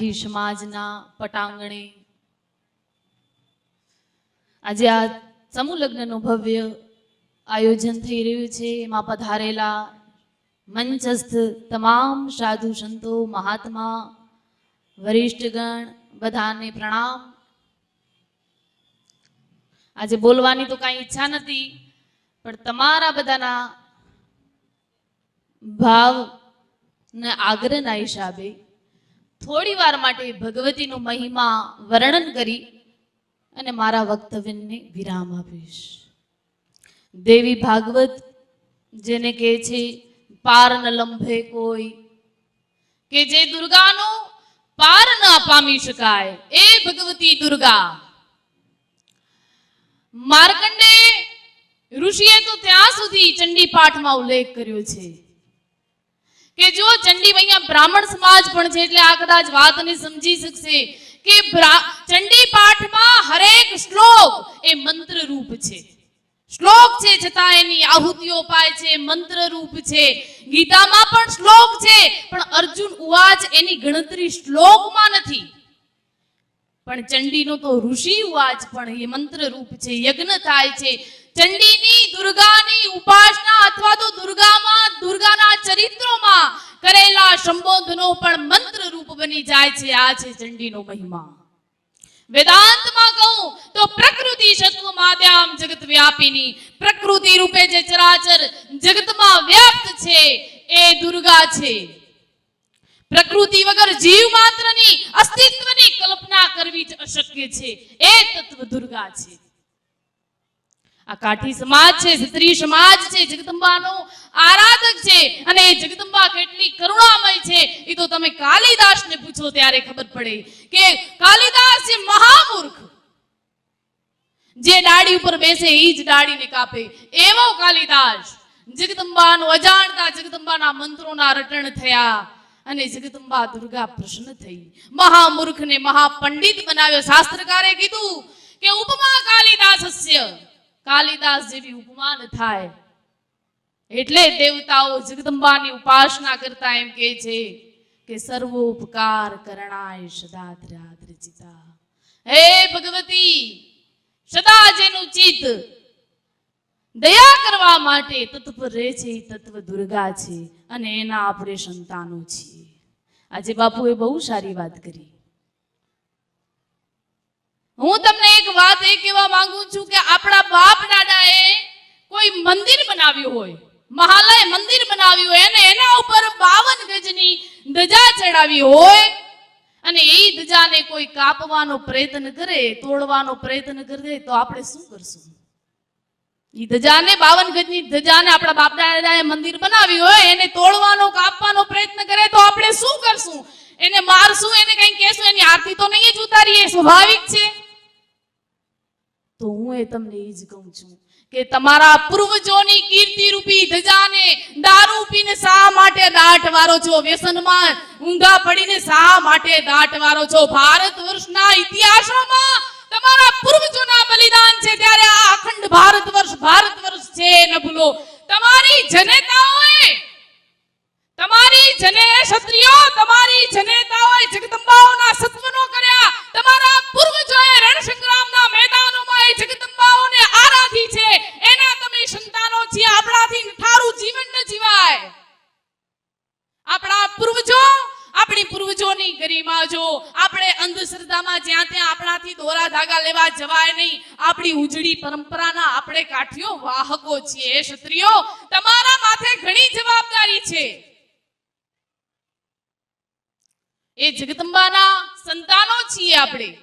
કાઠી સમાજના પટાંગણે. આજે આ સમૂહ લગ્નનું ભવ્ય આયોજન થઈ રહ્યું છે. એમાં પધારેલા મંચસ્થ તમામ સાધુ સંતો, મહાત્મા, વરિષ્ઠગણ બધાને પ્રણામ. આજે બોલવાની તો કાંઈ ઈચ્છા નથી, પણ તમારા બધાના ભાવ ને આગ્રહના હિસાબે થોડી વાર માટે ભગવતીનો મહિમા વર્ણન કરી અને મારા વક્તવ્યને વિરામ આપીશ. દેવી ભાગવત જેને કહે છે, પાર ન લંભે કોઈ. કે જે દુર્ગાનો પાર ન પામી શકાય. એ ભગવતી દુર્ગા. માર્કંડે ઋષિએ તો ત્યાં સુધી ચંડી પાઠમાં ઉલ્લેખ કર્યો છે. કે જો ચંડી મૈયા બ્રાહ્મણ સમાજ પણ છે એટલે આ કદાચ વાતને સમજી શકશે કે ચંડી પાઠમાં હરેક શ્લોક એ મંત્ર રૂપ છે. શ્લોક છે છતાં એની આહુતિઓ પાય છે મંત્ર રૂપ છે. ગીતામાં પણ શ્લોક છે, પણ અર્જુન ઉવાચ એની ગણતરી શ્લોકમાં નથી. પણ ચંડીનો તો ઋષિ ઉવાચ પણ એ મંત્ર રૂપ છે, યજ્ઞ થાય છે ચંડીની, દુર્ગાની ઉપાસના અથવા તો દુર્ગામાં, દુર્ગાના ચરિત્રોમાં કરેલા સંબોધનો પણ મંત્ર રૂપ બની જાય છે. આ છે ચંડીનો મહિમા. વેદાંતમાં કહું તો પ્રકૃતિ સત્વ માધ્યામ જગત વ્યાપીની. પ્રકૃતિ રૂપે જે ચરાચર જગતમાં વ્યાપ્ત છે, એ દુર્ગા છે. પ્રકૃતિ વગર જીવ માત્રની અસ્તિત્વની કલ્પના કરવી જ અશક્ય છે. એ તત્વ દુર્ગા છે. આ કાઠી સમાજ છે સ્ત્રી સમાજ છે, જગદંબાનો આરાધક છે અને એ જગદંબા કેટલી કરુણામય છે, એ તો તમે કાલિદાસને પૂછો ત્યારે ખબર પડે કે કાલિદાસ છે મહામૂર્ખ. જે ડાળી ઉપર બેસે, એ જ ડાળીને કાપે. એવો કાલિદાસ. જગદંબાનો અજાણતા જગદંબાના મંત્રોના રટણ થયા અને જગદંબા દુર્ગા પ્રસન્ન થઈ. મહામૂર્ખને મહાપંડિત બનાવ્યો. શાસ્ત્રકારે કીધું કે ઉપમા કાલિદાસસ્ય. કાલિદાસ જેવી ઉપમાન થાય. એટલે દેવતાઓ જગદંબાની ઉપાસના કરતા એમ કહે છે કે સર્વોપકાર કરણાય સદા દ્રાદ્રચિતા હે ભગવતી સદા જેનું ચિત્ત દયા કરવા માટે તત્પર રહે છે તત્વ દુર્ગા છે અને એના આપણે સંતાનો છીએ. આજે બાપુએ બહુ સારી વાત કરી. હું તમને એક વાત એ કહેવા માંગુ છું કે આપણા બાપ દાદાએ કોઈ મંદિર બનાવ્યું હોય, મહાલય મંદિર બનાવ્યું હોય અને એના ઉપર બાવન ગજની ધજા ચડાવી હોય અને એ ધજાને કોઈ કાપવાનો પ્રયત્ન કરે, તોડવાનો પ્રયત્ન કરે, તો આપણે શું કરશું? એ ધજાને, બાવન ગજની ધજાને આપણા બાપ દાદાએ મંદિર બનાવ્યું હોય, એને તોડવાનો, કાપવાનો પ્રયત્ન કરે, તો આપણે શું કરશું? એને મારશું, એને કઈ કહેશું, એની આરતી તો નહીં જ ઉતારીએ, સ્વાભાવિક છે. હું એ તમને એ જ કહું છું કે તમારા પૂર્વજોની કીર્તિ રૂપી ધજાને દારૂ પીને શા માટે દાટ વારો છો? વ્યસનમાં ઊંઘા પડીને શા માટે દાટ વારો છો? ભારત વર્ષના ઇતિહાસમાં તમારા પૂર્વજોના બલિદાન છે ત્યારે આ અખંડ ભારત વર્ષ ભારત વર્ષ છે, ન ભૂલો. તમારી જનેતાઓએ તમારી જને ક્ષત્રિયો, તમારી જનેતાઓએ જગદંબાઓના સત્વનો કર્યા. તમારા પૂર્વજોએ રણ સંગ્રામના મેદાનોમાં એ જગદંબાઓને આરાધી છે. એના તમે સંતાનો છે આપણાથી થારું જીવન ન જીવાય. આપણા પૂર્વજો, આપણી પૂર્વજોની ગરિમા જો. આપણે અંધશ્રદ્ધામાં જ્યાં ત્યાં આપણાથી દોરા ધાગા લેવા જવાય નહીં. આપણી ઉજળી પરંપરાના આપણે કાઠીઓ વાહકો છીએ. ક્ષત્રિયો, તમારા માથે ઘણી જવાબદારી છે. એ જગદંબાના સંતાનો છીએ આપણે.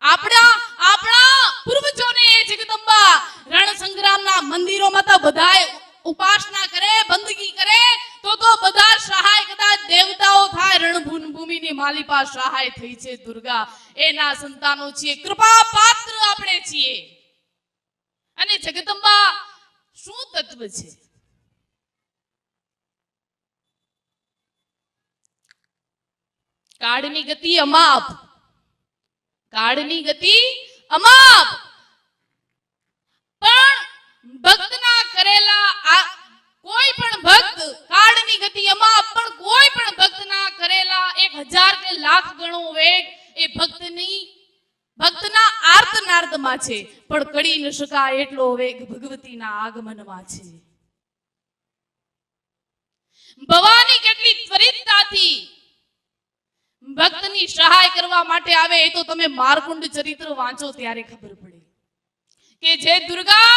આપણા આપણા પૂર્વજોને એ જગદંબા રણ સંગ્રામના મંદિરોમાં તો બધાય ઉપાસના કરે, બંદગી કરે, તો તો બધા સહાય, કદાચ દેવતાઓ થાય રણભૂન ભૂમિની માલિપા સહાય થઈ છે દુર્ગા. એના સંતાનો છીએ. કૃપા પાત્ર આપણે છીએ. અને જગદંબા શું તત્વ છે? કાળની ગતિ અમાપ. કાળની ગતિ અમાપ. પણ ભક્તના કરેલા આ કોઈ પણ ભક્ત કાળની ગતિ અમાપ, પણ કોઈ પણ ભક્તના કરેલા 1000 કે લાખ ગણો વેગ એ ભક્તની, ભક્તના આર્તનાર્દમાં છે. પણ કડી ન શકાય એટલો વેગ ભગવતીના આગમનમાં છે. ભવાની કેટલી ત્વરિતતાથી ભક્તની સહાય કરવા માટે આવે એ તો તમે મારકુંડ ચરિત્ર વાંચો ત્યારે ખબર પડે. કે જે દુર્ગા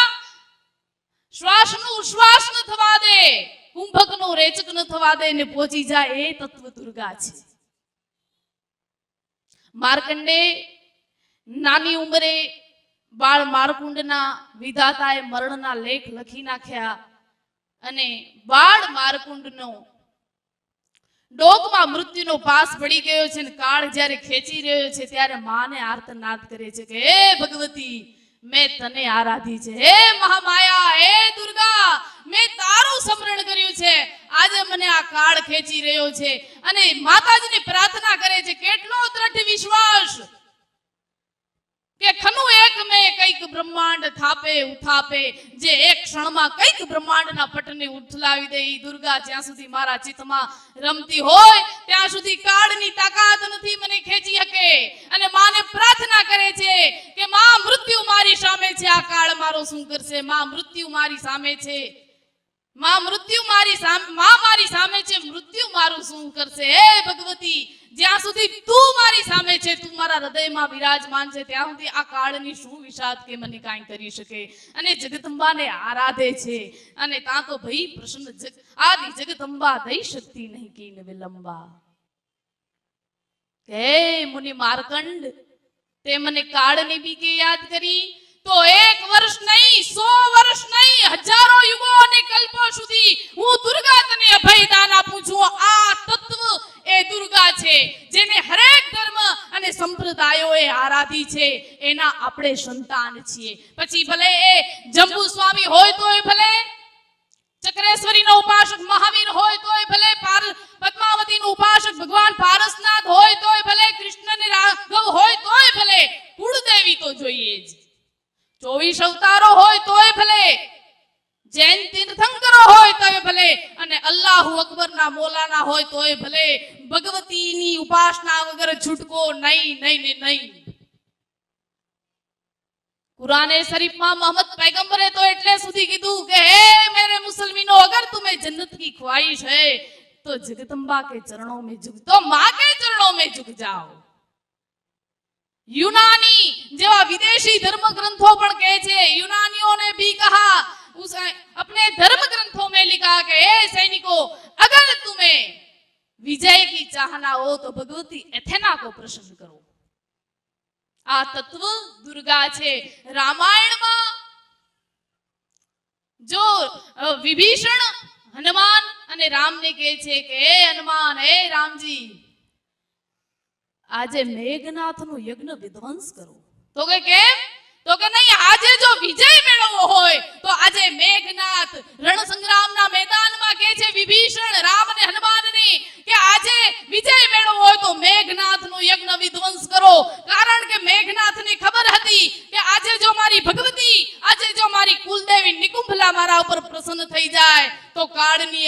શ્વાસનું ઉશ્વાસ ન થવા દે, કુંભકનો રેચક ન થવા દે ને પહોંચી જાય એ તત્વ દુર્ગા છે. માર્કંડે નાની ઉંમરે બાળ મારકુંડના વિધાતાએ મરણના લેખ લખી નાખ્યા અને બાળ મારકુંડનો ડોકમાં મૃત્યુનો પાસ પડી ગયો છે અને કાળ જ્યારે ખેંચી રહ્યો છે ત્યારે માને આર્તનાદ કરે છે કે, હે ભગવતી, મેં તને આરાધી છે. હે મહામાયા, હે દુર્ગા, મેં તારું સ્મરણ કર્યું છે. આજે મને આ કાળ ખેંચી રહ્યો છે. અને માતાજીને પ્રાર્થના કરે છે, કેટલો દ્રઢ વિશ્વાસ કે ખનું એક મેં કંઈક બ્રહ્માંડ થાપે, ઉથાપે, જે એક ક્ષણમાં કંઈક બ્રહ્માંડના પટને ઉથલાવી દે. દુર્ગા જ્યાં સુધી મારા ચિત્તમાં રમતી હોય, ત્યાં સુધી કાળની તાકાત નથી મને ખેંચી શકે. અને માને પ્રાર્થના કરે છે કે માં મૃત્યુ મારી સામે છે. આ કાળ મારો શું કરશે? માં મૃત્યુ મારી સામે છે. માં મૃત્યુ મારી સામે માં મારી સામે છે, મૃત્યુ મારું શું કરશે? હે ભગવતી, જ્યાં સુધી તું મારી સામે છે, તું મારા હૃદયમાં વિરાજમાન છે, ત્યાં સુધી આ કાળની શું વિષાદ કે મને કાંઈ કરી શકે? અને જગદંબાને આરાધે છે, અને તાં તો ભઈ પ્રસન્ન જગ આદિ જગદંબા દઈ શક્તિ નહીં કીન વિલંબા. હે મુનિ માર્કંડ, તે મને કાળની બીકે યાદ કરી તો એક વર્ષ નહીં, સો વર્ષ નહીં, હજારો યુગો અને કલ્પો સુધી હું દુર્ગા તને અભયદાન આપું છું. આ તત્વ એ દુર્ગા છે, જેને હરેક ધર્મ અને સંપ્રદાયોએ આરાધી છે. એના આપણે સંતાન છીએ. પછી ભલે એ જંબુ સ્વામી હોય તોય ભલે, ચક્રેશ્વરીનો ઉપાસક મહાવીર હોય તોય ભલે પાર પદ્માવતીનો ઉપાસક ભગવાન પારસનાથ હોય તોય ભલે કૃષ્ણ ને રાઘવ હોય તોય ભલે કુળદેવી તો જોઈએ જ ચોવીસ અવતારો હોય તોય ભલે જૈન તીર્થંકરો હોય તોય ભલે અને અલ્લાહુ અકબરના મોલાના હોય તોય ભલે ભગવતીની ઉપાસના વગર છૂટકો નહીં નહીં ને નહીં. કુરાને શરીફમાં મોહમ્મદ પૈગંબરે તો એટલે સુધી કીધું કે, હે મેરે મુસલમીનો, અગર તુમે જન્નત કી ખ્વાહિશ હે, તો જગદંબા કે ચરણો મે ઝુક તો માં કે ચરણો મે ઝુક જાઓ. યુનાની જેવા વિદેશી ધર્મ ગ્રંથો પણ કહે છે યુનાનીઓ ને ભી કહા, ઉસ અપને ધર્મ ગ્રંથો મે लिखा કે, હે સૈનિકો, અગર તુમે વિજય કી ચાહના હો તો ભગવતી એથેના કો પ્રસન્ન કરો. આ તત્વ દુર્ગા છે રામાયણમાં. જો વિભીષણ હનુમાન અને રામને કહે છે કે, હે હનુમાન, હે રામજી, આજે મેઘનાથનું યજ્ઞ વિધ્વંસ કરો. તો કે કેમ? તો કે નહીં, આજે જો વિજય મેળવવો હોય, તો આજે મેઘનાથ રણ સંગ્રામના મેદાન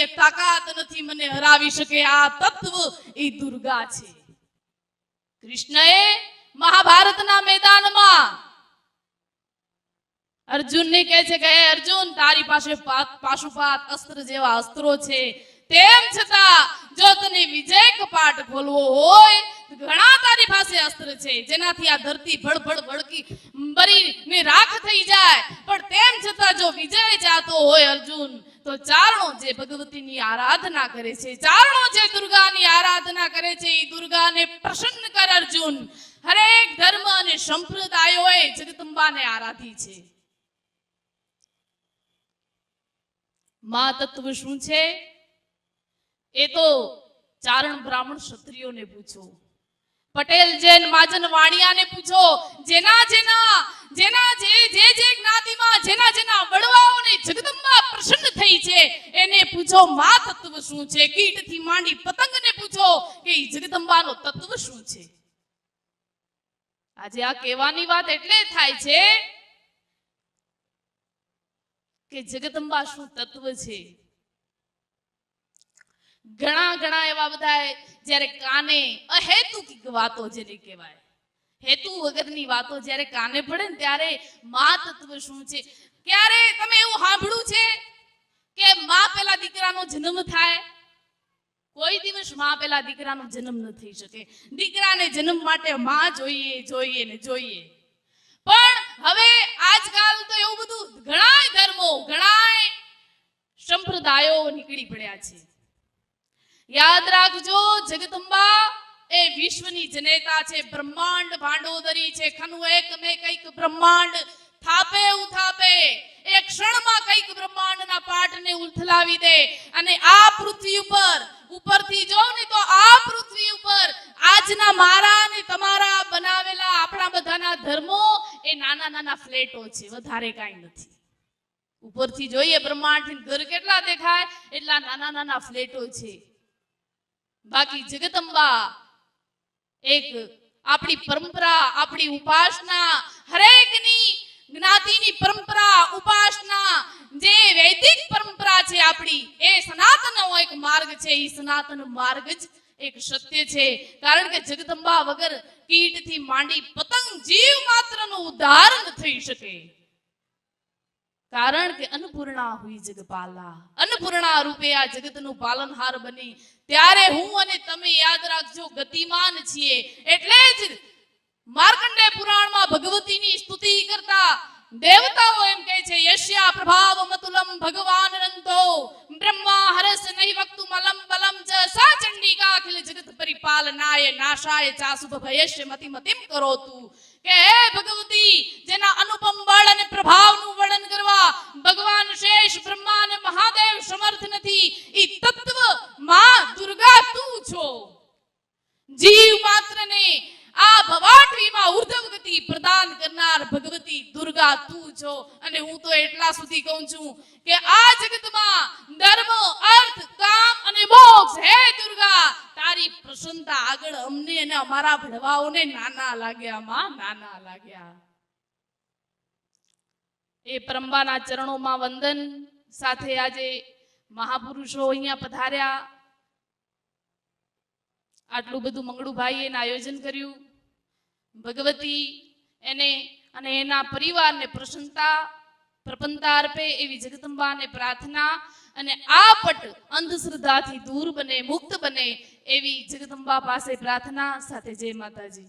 એ તાકાત નથી, મને હરાવી શકે આ તત્વ એ દુર્ગા છે. કૃષ્ણએ મહાભારતના મેદાનમાં અર્જુનને કહે છે કે અર્જુન, તારી પાસે પાશુપાત અસ્ત્ર જેવા અસ્ત્રો છે. તેમ છતાં, જો તને વિજય કપાટ ખોલવો હોય ઘણા તારી પાસે અસ્ત્ર છે. જેનાથી આ ધરતી ભડભડ ભડકી બરીને રાખ થઈ જાય. પણ તેમ છતાં, જો વિજય ચાહતો હોય અર્જુન, તો ચારણો જે ભગવતીની આરાધના કરે છે, ચારણો જે દુર્ગાની આરાધના કરે છે, એ દુર્ગાને પ્રસન્ન કર અર્જુન. હરેક ધર્મ અને સંપ્રદાયોએ જગદંબાને આરાધી છે. મા તત્વ શું છે? એ તો ચારણ બ્રાહ્મણ ક્ષત્રિયોને પૂછો. પટેલ જૈન માજન વાણિયાને પૂછો, જેના જેના જેના જે જે જે જ્ઞાતિમાં, જેના જેના વડવાઓને જગદંબા પ્રસન્ન થઈ છે, એને પૂછો મા તત્વ શું છે? કીટથી માંડી પતંગને પૂછો કે જગદંબાનો તત્વ શું છે? આજે આ કહેવાની વાત એટલે થાય છે કે જગદંબા શું તત્વ છે? ઘણા ઘણા એવા બધા જ્યારે કાને અહેતુકિક વાતો જેને કહેવાય. હેતુ વગરની વાતો જ્યારે કાને પડે ને ત્યારે મા તત્વ શું છે? ક્યારે તમે એવું સાંભળ્યું છે કે મા પેલા દીકરાનો જન્મ થાય? કોઈ દિવસ મા પેલા દીકરાનો જન્મ ન થઈ શકે. દીકરાને જન્મ માટે માં જોઈએ જોઈએ ને જોઈએ. પણ હવે આજકાલ તો એવું બધું ઘણાય ધર્મો, ઘણાય સંપ્રદાયો નીકળી પડ્યા છે. યાદ રાખજો, જગદંબા એ વિશ્વની જનેતા છે, બ્રહ્માંડ ભાંડોદરી છે, ખનુ એક મે કંઈક બ્રહ્માંડ થાપે, ઉથાપે. એક ક્ષણમાં કંઈક બ્રહ્માંડના પાટને ઉથલાવી દે. અને આ પૃથ્વી ઉપર, ઉપરથી જો ને તો આ પૃથ્વી ઉપર આજના મારા અને તમારા બનાવેલા આપણા બધાના ધર્મો એ નાના નાના ફ્લેટો છે, વધારે કાંઈ નથી. ઉપરથી જોઈએ બ્રહ્માંડથી ઘર કેટલા દેખાય? એટલા નાના નાના ફ્લેટો છે. બાકી જગદંબા એક આપણી પરંપરા, આપણી ઉપાસના, હરેકની જ્ઞાતિની પરંપરા, ઉપાસના, જે વૈદિક પરંપરા છે આપણી, એ સનાતનનો એક માર્ગ છે એ સનાતન માર્ગ જ એક સત્ય છે. કારણ કે જગદંબા વગર કીટથી માંડી પતંગ જીવ માત્રનું ઉદ્ધાર ન થઈ શકે. કારણ કે અન્નપૂર્ણા હુઈ જગપાલા. અન્નપૂર્ણા રૂપે આ જગતનું પાલનહાર બની. ત્યારે હું અને તમે યાદ રાખજો, ગતિમાન છીએ. એટલે જ માર્કંડે પુરાણમાં ભગવતીની સ્તુતિ કરતા દેવતાઓ એમ કહે છે, યશ્યા પ્રભાવ મતુલમ ભગવાન રંતો બ્રહ્મા હરસ નહીં વક્તુ મલમ બલમ ચ સા ચંડિકા અખિલ જગત પરિપાલનાય નાશાય ચાસુભ ભયશ્ય મતિ મતિમ કરોતુ. કે હે ભગવતી, જેના અનુપમ બળ અને પ્રભાવનું વર્ણન કરવા ભગવાન શેષ, બ્રહ્મા અને મહાદેવ સમર્થ નથી, ઈ તત્વમાં દુર્ગા તું છો. જીવ માત્રને આ ભવાટવીમાં ઉર્ધવ ગતિ પ્રદાન કરનાર ભગવતી દુર્ગા તું છો. અને હું તો એટલા સુધી કહું છું કે આ જગતમાં ધર્મ, અર્થ, કામ અને મોક્ષ, હે દુર્ગા તારી પ્રસન્નતા આગળ અમને અને અમારા ભણવાઓને નાના લાગ્યા માં નાના લાગ્યા. એ પરંબાના ચરણોમાં વંદન સાથે આજે મહાપુરુષો અહીંયા પધાર્યા. આટલું બધું મંગળુભાઈએ એને આયોજન કર્યું. ભગવતી એને અને એના પરિવારને પ્રસન્નતા પ્રપન્નતા અર્પે એવી જગદંબાને પ્રાર્થના અને આ પટ અંધશ્રદ્ધાથી દૂર બને, મુક્ત બને એવી જગદંબા પાસે પ્રાર્થના સાથે જય માતાજી.